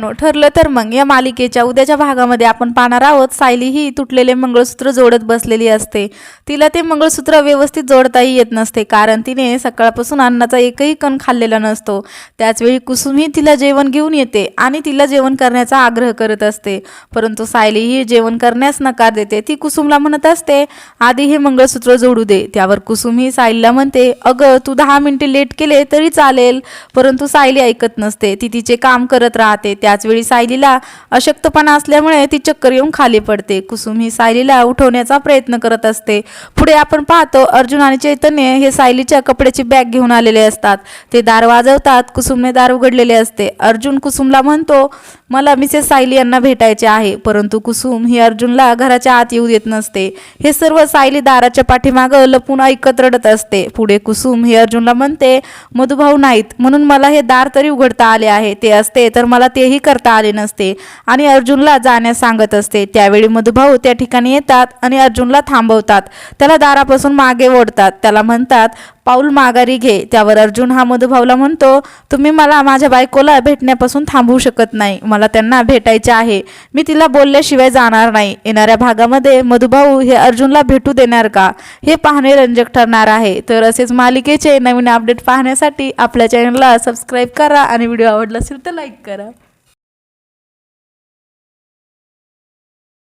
No, ठरलं तर मग. या मालिकेच्या उद्याच्या भागामध्ये आपण पाहणार आहोत. सायली ही तुटलेले मंगळसूत्र जोडत बसलेली असते. तिला ते मंगळसूत्र व्यवस्थित जोडताही येत नसते कारण तिने सकाळपासून अन्नाचा एकही कण खाल्लेला नसतो. त्याचवेळी कुसुमही तिला जेवण घेऊन येते आणि तिला जेवण करण्याचा आग्रह करत असते. परंतु सायली ही जेवण करण्यास नकार देते. ती कुसुमला म्हणत असते आधी हे मंगळसूत्र जोडू दे. त्यावर कुसुम ही सायलीला म्हणते अगं तू दहा मिनिटे लेट केले तरी चालेल. परंतु सायली ऐकत नसते. ती तिचे काम करत राहते. त्याचवेळी सायलीला अशक्तपणा असल्यामुळे ती चक्कर येऊन खाली पडते. कुसुम ही सायलीला उठवण्याचा प्रयत्न करत असते. पुढे आपण पाहतो अर्जुन आणि चैतन्य हे सायलीच्या कपड्याची बॅग घेऊन आलेले असतात. ते दार वाजवतात. कुसुमने दार उघडलेले असते. अर्जुन कुसुमला म्हणतो मला मिसेस सायली यांना भेटायचे आहे. परंतु कुसुम ही अर्जुनला घराच्या आत येऊ देत नसते. हे सर्व सायली दाराच्या पाठीमागं लपून ऐकत रडत असते. पुढे कुसुम ही अर्जुनला म्हणते मधुभाऊ नाहीत. म्हणून मला हे दार तरी उघडता आले आहे. ते असते तर मला ते तेही करता आले नसते आणि अर्जुनला जाण्यास सांगत असते. त्यावेळी मधुभाऊ त्या ठिकाणी येतात आणि अर्जुनला थांबवतात. त्याला दारापासून मागे ओढतात. त्याला म्हणतात पाऊल माघारी घे. त्यावर अर्जुन हा मधुभाऊला म्हणतो तुम्ही मला माझ्या बायकोला भेटण्यापासून थांबवू शकत नाही. मला त्यांना भेटायचे आहे. मी तिला बोलल्याशिवाय जाणार नाही. येणाऱ्या भागामध्ये मधुभाऊ हे अर्जुनला भेटू देणार का? हे पाहणे रंजक ठरणार आहे. तर असेच मालिकेचे नवीन अपडेट पाहण्यासाठी आपल्या चॅनलला सबस्क्राईब करा आणि व्हिडिओ आवडला असेल तर लाईक करा.